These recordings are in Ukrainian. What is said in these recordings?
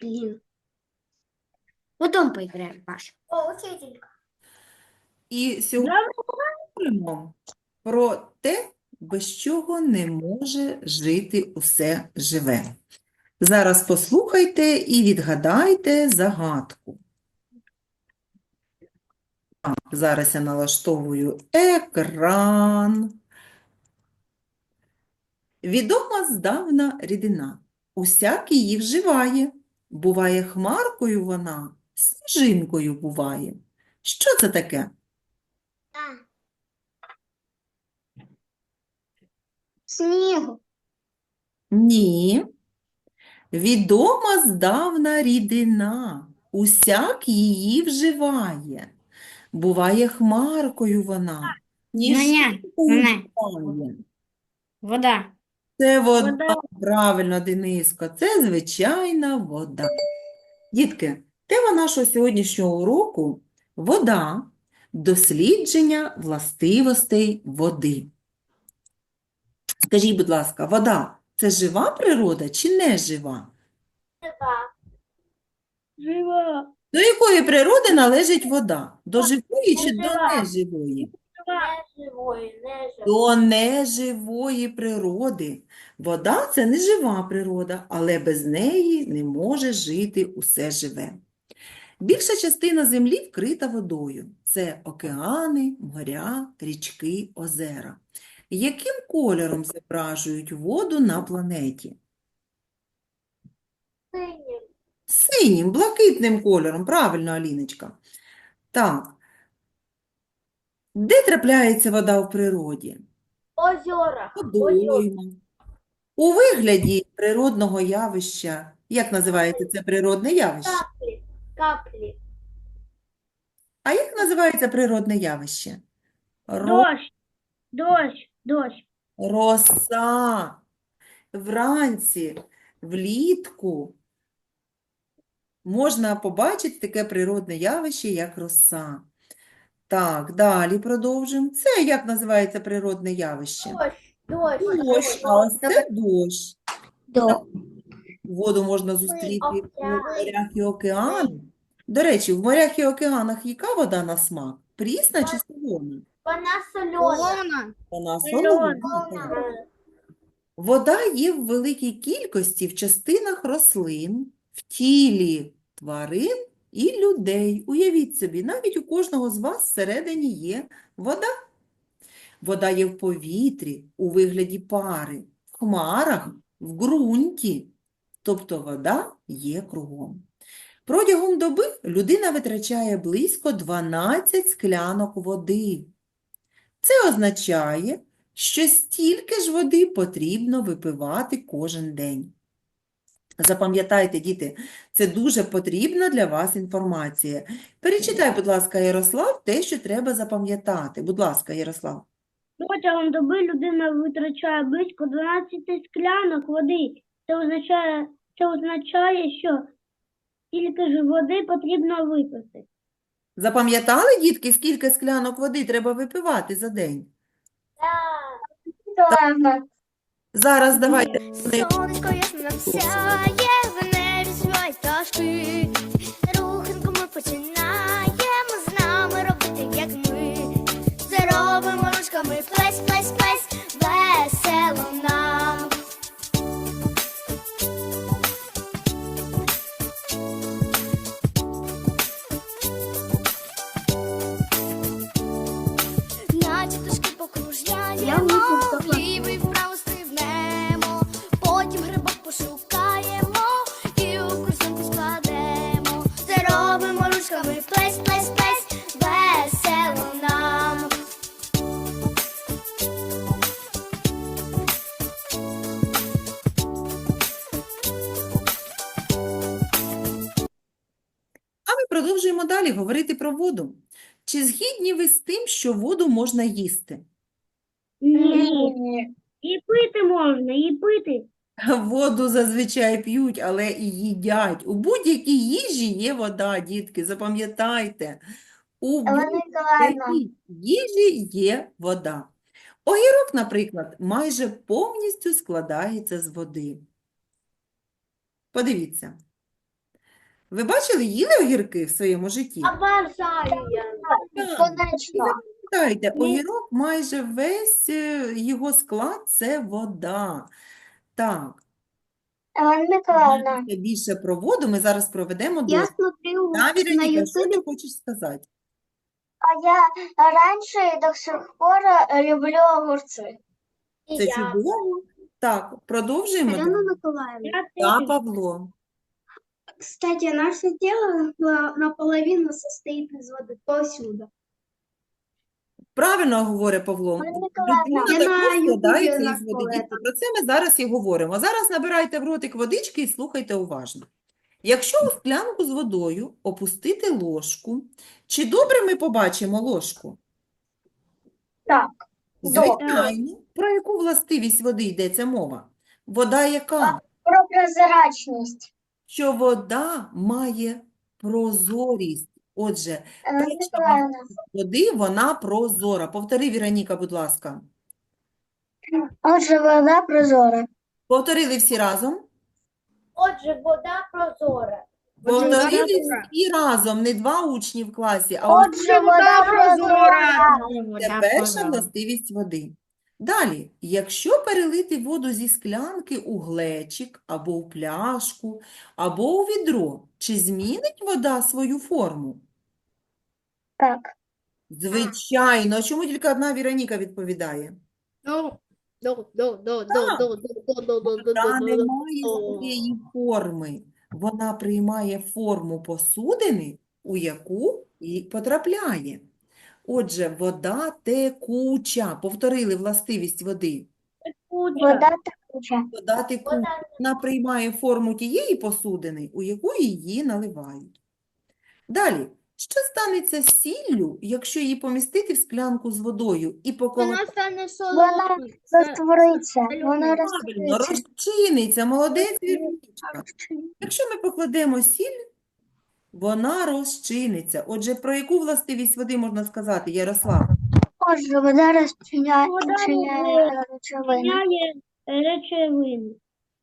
Блин. Потом поиграем, Паша. О, учителька. І сьогодні говоримо про те, без чого не може жити усе живе. Зараз послухайте і відгадайте загадку. Так, зараз я налаштовую екран. Відома здавна рідина, усяк її вживає. Буває хмаркою вона, сніжинкою буває. Що це таке? А. Снігу. Ні. Відома здавна рідина, усяк її вживає. Буває хмаркою вона, сніжинкою не. буває. Вода. Це вода, Вода. правильно, Дениско, це звичайна вода. Дітки, тема нашого сьогоднішнього уроку – вода, дослідження властивостей води. Скажіть, будь ласка, вода – це жива природа чи не жива? Жива. До якої природи належить вода? До живої чи до Жива. Неживої? Не живої, не живої. До неживої природи. Вода – це нежива природа, але без неї не може жити усе живе. Більша частина землі вкрита водою. Це океани, моря, річки, озера. Яким кольором зображують воду на планеті? Синім. Синім, блакитним кольором. Правильно, Аліночка. Так. Де трапляється вода в природі? Озера. Водойма. У вигляді природного явища. Як називається це природне явище? Каплі. Каплі. А як називається природне явище? Ро- Дождь. Дождь. Дождь. Роса. Вранці, влітку можна побачити таке природне явище, як роса. Так, далі продовжуємо. Це як називається природне явище? Дощ. Дощ. Дощ, а ось це дощ. До. Воду можна зустріти у океани. морях і океанах. До речі, в морях і океанах яка вода на смак? Прісна чи солона? Вона сольона. Вона Солона. солона. так. Вода є в великій кількості в частинах рослин, в тілі тварин і людей. Уявіть собі, навіть у кожного з вас всередині є вода. Вода є в повітрі, у вигляді пари, в хмарах, в ґрунті. Тобто вода є кругом. Протягом доби людина витрачає близько 12 склянок води. Це означає, що стільки ж води потрібно випивати кожен день. Запам'ятайте, діти, це дуже потрібна для вас інформація. Перечитай, будь ласка, Ярослав, те, що треба запам'ятати. Будь ласка, Ярослав. Протягом доби людина витрачає близько 12 склянок води. Це означає, це означає, що стільки ж води потрібно випити. Запам'ятали, дітки, скільки склянок води треба випивати за день? Так. Зараз давайте Сонечко ясно нам сяє, в небі співають пташки. Руханку ми починаємо з нами робити, як ми. Заробимо ручками плесь, плесь, плесь, продовжуємо далі говорити про воду. Чи згідні ви з тим, що воду можна їсти? Ні. І пити можна, і пити. Воду зазвичай п'ють, але і їдять. У будь-якій їжі є вода, дітки, запам'ятайте. У будь-якій їжі є вода. Огірок, наприклад, майже повністю складається з води. Подивіться. Ви бачили, їли огірки в своєму житті? Обожаю я. Конечно. Огірок майже весь е, його склад це вода. Так, Миколаївна, знаєте більше про воду ми зараз проведемо я дослід. смотрю на Віроніка, що ти хочеш сказати? а я раньше до сих пор люблю огурцы. Це чудово. Так, продовжуємо. Алена далі. Николаевна, Так, Павло. Кстати, наше тело на- наполовину состоит из воды повсюду. Правильно говорить Павло. Людина я також складається із води. це. Дітки, Про це ми зараз і говоримо. Зараз набирайте в ротик водички і слухайте уважно. Якщо у склянку з водою опустити ложку, чи добре ми побачимо ложку? Так. Звичайно. Про яку властивість води йдеться мова? Вода яка? Про прозрачність. Що вода має прозорість. Отже, Олена води вона прозора. Повтори, Віроніка, будь ласка. отже, вода прозора. Повторили всі разом? Отже, вода прозора. Повторили всі разом, не два учні в класі, а Отже, вода прозора. це перша властивість води. Далі, якщо перелити воду зі склянки у глечик, або у пляшку, або у відро, чи змінить вода свою форму? Так. Звичайно, чому тільки одна Віроніка відповідає? Вона не має своєї форми. Вона приймає форму посудини, у яку і потрапляє. Отже, вода текуча. Повторили властивість води. Вода текуча. Вода текуча. Вона приймає форму тієї посудини, у яку її наливають. Далі. Що станеться з сіллю, якщо її помістити в склянку з водою і поколотити? Вона стане Вона розтвориться. Вона розчиниться, молодець, Вірунічка. Якщо ми покладемо сіль, вона розчиниться. Отже, про яку властивість води можна сказати, Ярослав? Отже, вода розчиняє Вода розчиняє речовини. речовини.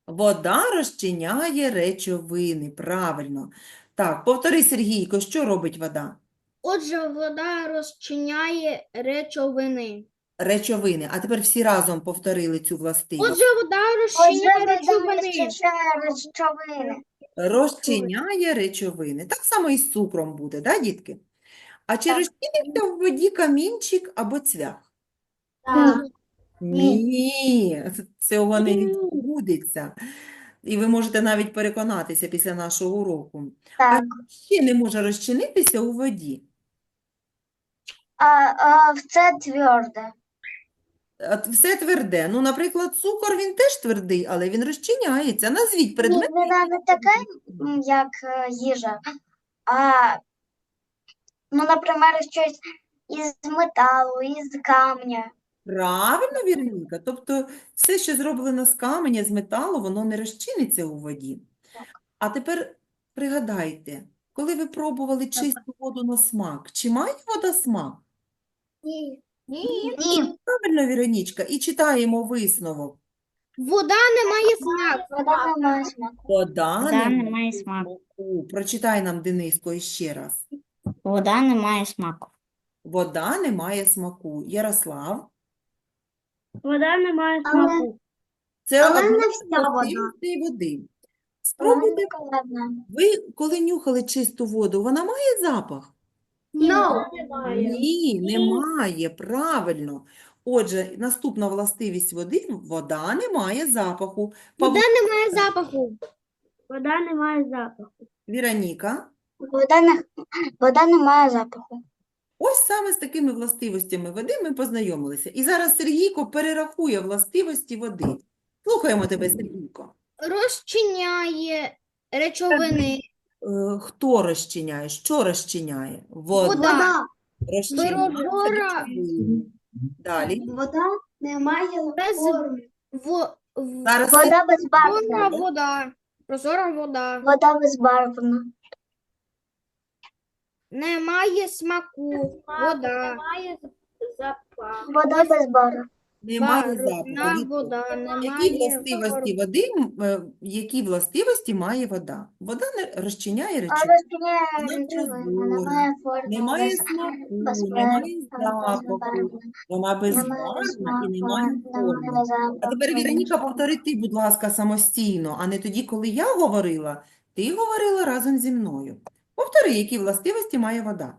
Вода розчиняє речовини. Правильно. Так, повтори, Сергійко, що робить вода? Отже, вода розчиняє речовини. Речовини. А тепер всі разом повторили цю властивість. Отже, вода розчиняє речовини. розчиняє речовини. Розчиняє речовини. Так само і з цукром буде, да, дітки? А чи розчиниться в воді камінчик або цвях? Так. Ні, цього не відбудеться. І ви можете навіть переконатися після нашого уроку. Так. Ще не може розчинитися у воді. А, а це тверде. Все тверде. Ну, наприклад, цукор, він теж твердий, але він розчиняється. Назвіть Ні, предмет. вона не така, м, як е, їжа, а, ну, наприклад, щось із металу, із камня. Правильно, Віроніка? Тобто все, що зроблено з каменя, з металу, воно не розчиниться у воді. А тепер пригадайте, коли ви пробували чисту воду на смак, чи має вода смак? Ні. Ні. Ні, Правильно, Віронічка, і читаємо висновок. Вода не має смаку. вода не має смаку. Вода Вода не не має смаку. смаку. Прочитай нам, Дениско, іще раз. Вода не має смаку. Вода не має смаку. Ярослав, Вода не має Але- смаку. це Але одна не з вся вода. властивостей води. Спробуйте, ви коли нюхали чисту воду, вона має запах? Ну, Ні, немає, правильно. Отже, наступна властивість води – вода не має запаху. Павло, Вода не має запаху. вода не має запаху. Віроніка, Вода не, вода не має запаху. ось саме з такими властивостями води ми познайомилися. І зараз Сергійко перерахує властивості води. Слухаємо тебе, Сергійко. Розчиняє речовини. Е, Хто розчиняє? Що розчиняє? Вода Вода. розчиняє Прозора. Далі. Вода не має Без- форми. В, в, Зараз Вода прозора безбарвна. вода. Прозора вода. Вода безбарвна. Немає смаку. Вода. Немає запаху. Вода безбарвна. Немає запаху. Вода, Які властивості води, е, які властивості має вода? Вода не розчиняє А речовини. розчиняє Вона прозора, немає смаку, немає запаху, вона безбарвна і немає форми. А тепер, Віроніка, повтори ти, будь ласка, самостійно, а не тоді, коли я говорила, ти говорила разом зі мною. Повтори, які властивості має вода.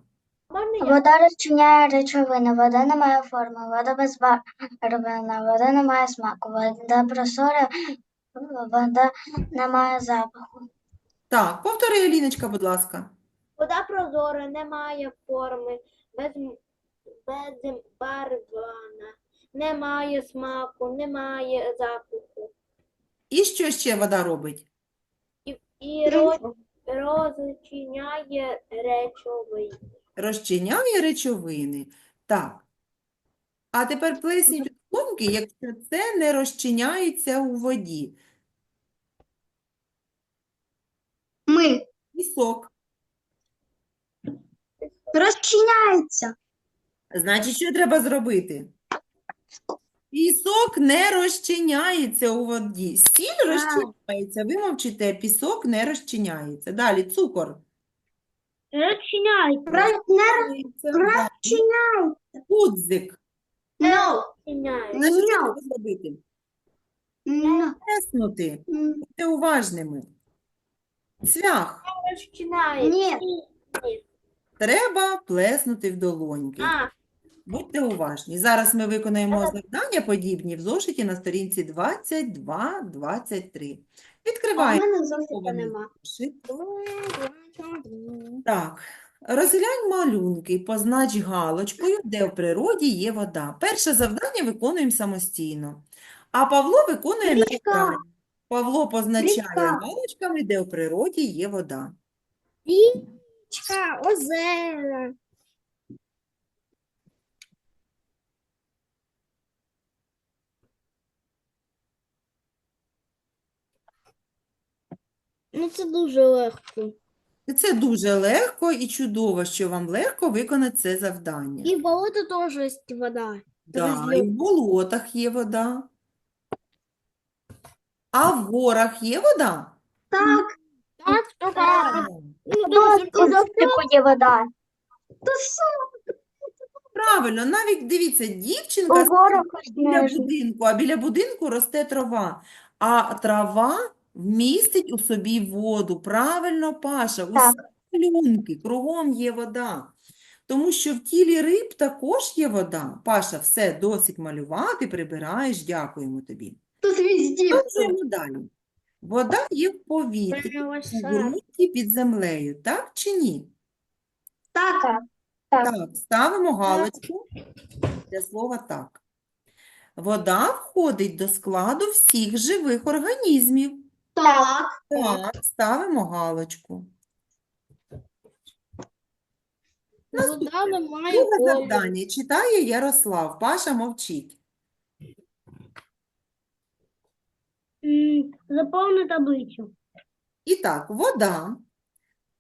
Вода розчиняє речовини, вода не має форми, вода безбарвна, вода не має смаку, вода прозора, вода не має запаху. Так, повтори, Аліночка, будь ласка. Вода прозора, немає форми, без, безбарвна, немає смаку, немає запаху. І що ще вода робить? І, і роз, розчиняє речовини. Розчиняє речовини. Так. А тепер плесніть у долоньки, якщо це не розчиняється у воді. Ми. Пісок. Розчиняється. Значить, що треба зробити? Пісок не розчиняється у воді. Сіль розчиняється. Ви мовчите, пісок не розчиняється. Далі цукор. Розчиняйте. Розчиняється. Далі. Гудзик. Ну, Розчиняє. Значить, що треба зробити? Плеснути. Будьте уважними. Цвях. Розчиняє. Ні. Треба плеснути в долоньки. А, Будьте уважні. Зараз ми виконаємо завдання подібні в зошиті на сторінці 22-23. Відкриваємо мене друкований нема. Так, розглянь малюнки, познач галочкою, де в природі є вода. Перше завдання виконуємо самостійно, а Павло виконує на екрані. Павло позначає Річка. галочками, де в природі є вода. річка, озера. Ну, це дуже легко. І це дуже легко і чудово, що вам легко виконати це завдання. І в болоті теж є вода. Да, і в болотах є вода. А в горах є вода? Так, Так, так. Так. Ну, тут дуже є вода. Правильно, навіть дивіться, У дівчинка горах біля будинку, а біля будинку росте трава. А трава вмістить у собі воду. Правильно, Паша, Так. усі клюнки, кругом є вода. Тому що в тілі риб також є вода. Паша, все, досить малювати, прибираєш, дякуємо тобі. Тут везде. Продовжуємо далі. Вода є в повітрі, у ґрунті під землею, так чи ні? Так. Так, ставимо галочку для слова так. Вода входить до складу всіх живих організмів. Так. Так, ставимо галочку. Вода Друге завдання читає Ярослав. Паша мовчить. М, Заповни таблицю. І так, вода.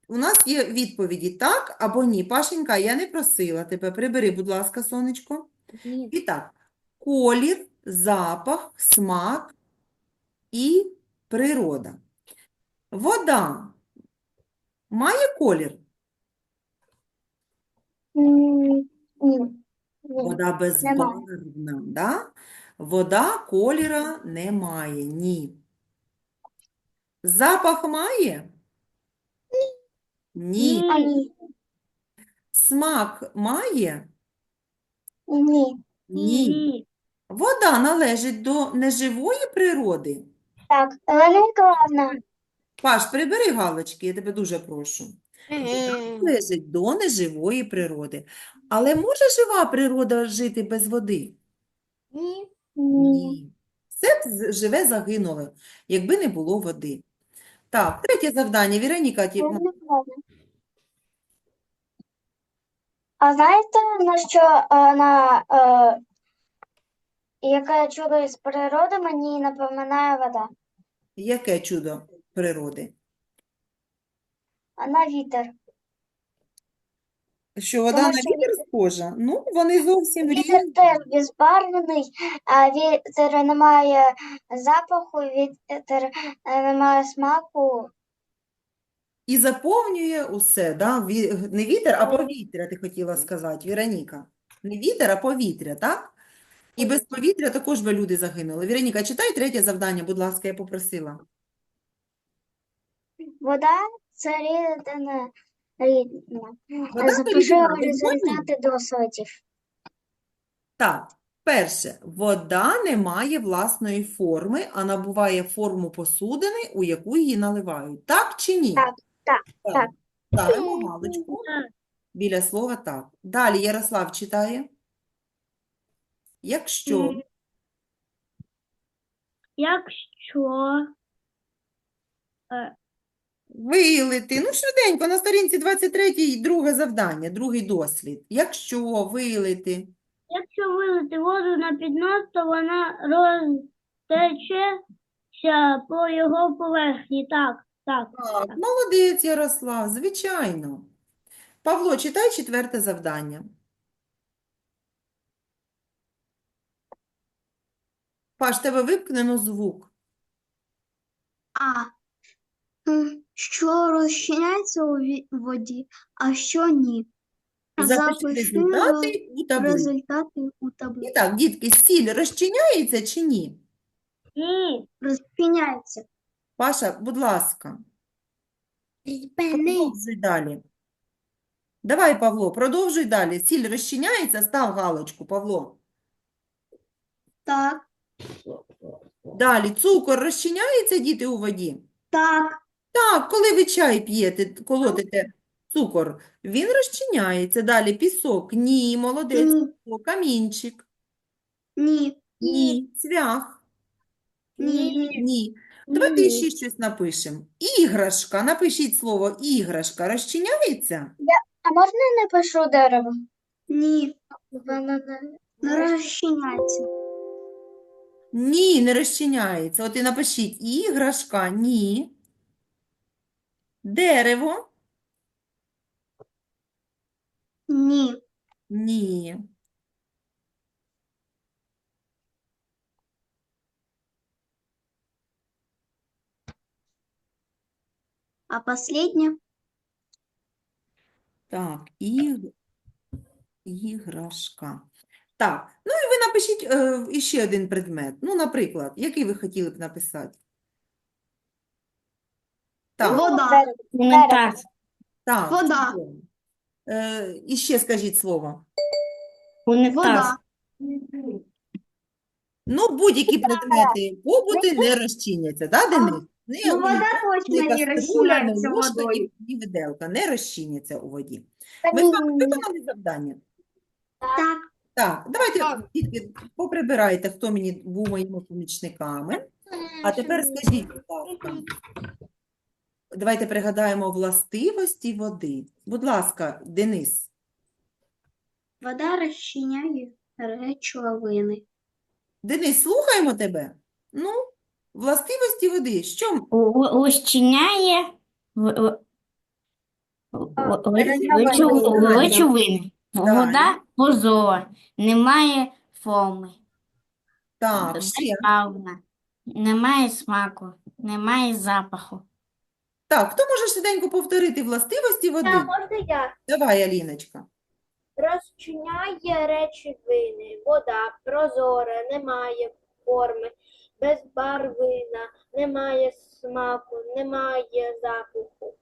У нас є відповіді так або ні. Пашенька, я не просила тебе. Прибери, будь ласка, сонечко. Ні. І так, колір, запах, смак і природа. Вода має колір? Ні. Вода безбарвна, да? Вода кольора не має, ні. Запах має? Ні. Ні. Смак має? Ні. Ні. Ні. Вода належить до неживої природи? Так, Олена Миколаївна. Паш, прибери галочки, я тебе дуже прошу. Е, Належить до неживої природи. Але може жива природа жити без води? Ні. Ні. Все б живе загинуло, якби не було води. Так, третє завдання. Віроніка, ті- Олена. А знаєте, на що е, на е, яке чудо з природи мені напоминає вода? Яке чудо природи? А На вітер. Що вода Тому на що вітер схожа? Ну, вони зовсім Вітер різні. теж безбарвний, а вітер не має запаху, вітер е, не має смаку. І заповнює усе, да? Ві- Не вітер, а повітря, ти хотіла сказати, Віроніка. Не вітер, а повітря, так? І без повітря також би люди загинули. Віроніка, читай третє завдання, будь ласка, я попросила. Вода це рідина рідна. Вода Запиши результати дослідів. Так, перше, вода не має власної форми, а набуває форму посудини, у яку її наливають. Так чи ні? Так, так, так. Ставимо галочку біля слова так. Далі Ярослав читає. Якщо Якщо е, вилити, ну швиденько, на сторінці 23 друге завдання, другий дослід. Якщо вилити, Якщо вилити воду на піднос, то вона розтечеться по його поверхні. Так, так. так, молодець, Ярослав, звичайно. Павло, читай четверте завдання. Паш, тебе вимкнено звук. А що розчиняється у ві- воді, а що ні. Запиши у результати у таблиці. І так, дітки, сіль розчиняється чи ні? Ні, Розчиняється. Паша, будь ласка, продовжуй далі. Давай, Павло, продовжуй далі. Сіль розчиняється, став галочку, Павло. Так, Далі, цукор розчиняється, діти, у воді? так, Так, коли ви чай п'єте, колотите цукор, він розчиняється. Далі, пісок. Ні, молодець. ні, О, Камінчик. ні, Ні. Цвях. ні, Ні. Давайте Ні. ще щось напишемо. Іграшка. Напишіть слово іграшка. Розчиняється? А можна я напишу дерево? ні, Воно не не розчиняється. Ні, не розчиняється. От і напишіть іграшка. Ні. Дерево. Ні, Ні. а последнє Так, іг... іграшка. Так, ну і напишіть е, іще один предмет. Ну, наприклад, який ви хотіли б написати? Так, вода. Коментар. так, вода. чудово. Е, і ще скажіть слово. вода, Ну, будь-які предмети побути не розчиняться, да, Денис? Не Ну, унітаз, вода точно не каструля, не розчиняється ложка, водою. ні, ні виделка не розчиняться у воді. Ми з вами виконали завдання? Так, Так, давайте, дітки, поприбирайте, хто мені був моїми помічниками. А тепер скажіть, будь ласка, давайте пригадаємо властивості води. Будь ласка, Денис. вода розчиняє речовини. Денис, слухаємо тебе. Ну, властивості води. Що? Розчиняє речовини. Вода прозора, немає форми, Так, ще. безбарвна, немає смаку, немає запаху. Так, хто може швиденько повторити властивості води? можна я? Давай, Аліночка. Розчиняє речовини, вода прозора, немає форми, безбарвна, немає смаку, немає запаху.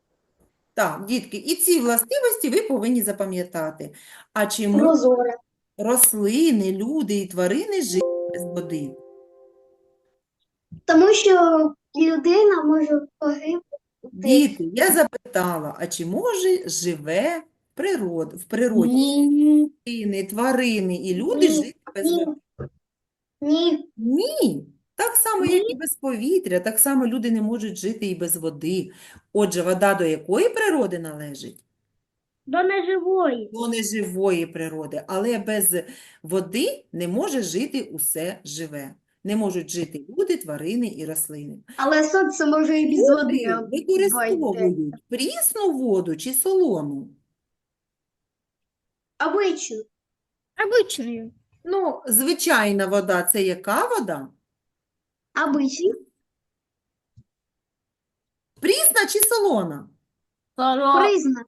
Так, дітки, і ці властивості ви повинні запам'ятати. А чому Прозора. рослини, люди і тварини живуть без води? Тому що людина може погибнути. Діти, я запитала, а чи може живе природ, в природі Ні, рослини, тварини і люди Ні, жити без ні. води? Ні, Ні. Так само, як і без повітря, так само люди не можуть жити і без води. Отже, вода до якої природи належить? до неживої. До неживої природи, але без води не може жити усе живе. Не можуть жити люди, тварини і рослини. але сонце може і без води. Люди використовують прісну воду чи солону? Обично. Обычную. Ну, звичайна вода – це яка вода? Обично. Прісна чи солона? Призна.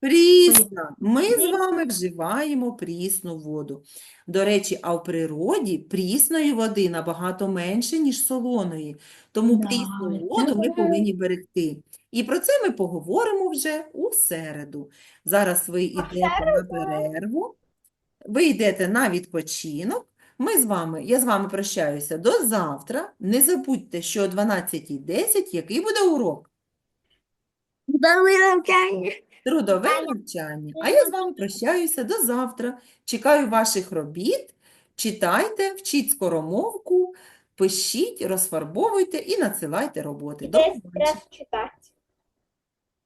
Прісна. Ми з вами вживаємо прісну воду. До речі, а в природі прісної води набагато менше, ніж солоної. Тому Да, прісну воду ми повинні берегти. І про це ми поговоримо вже у середу. Зараз ви йдете на перерву, ви йдете на відпочинок. Ми з вами, я з вами прощаюся до завтра. Не забудьте, що о 12.10 який буде урок? Трудове навчання. А я з вами прощаюся до завтра. Чекаю ваших робіт. Читайте, вчіть скоромовку, пишіть, розфарбовуйте і надсилайте роботи. До побачення.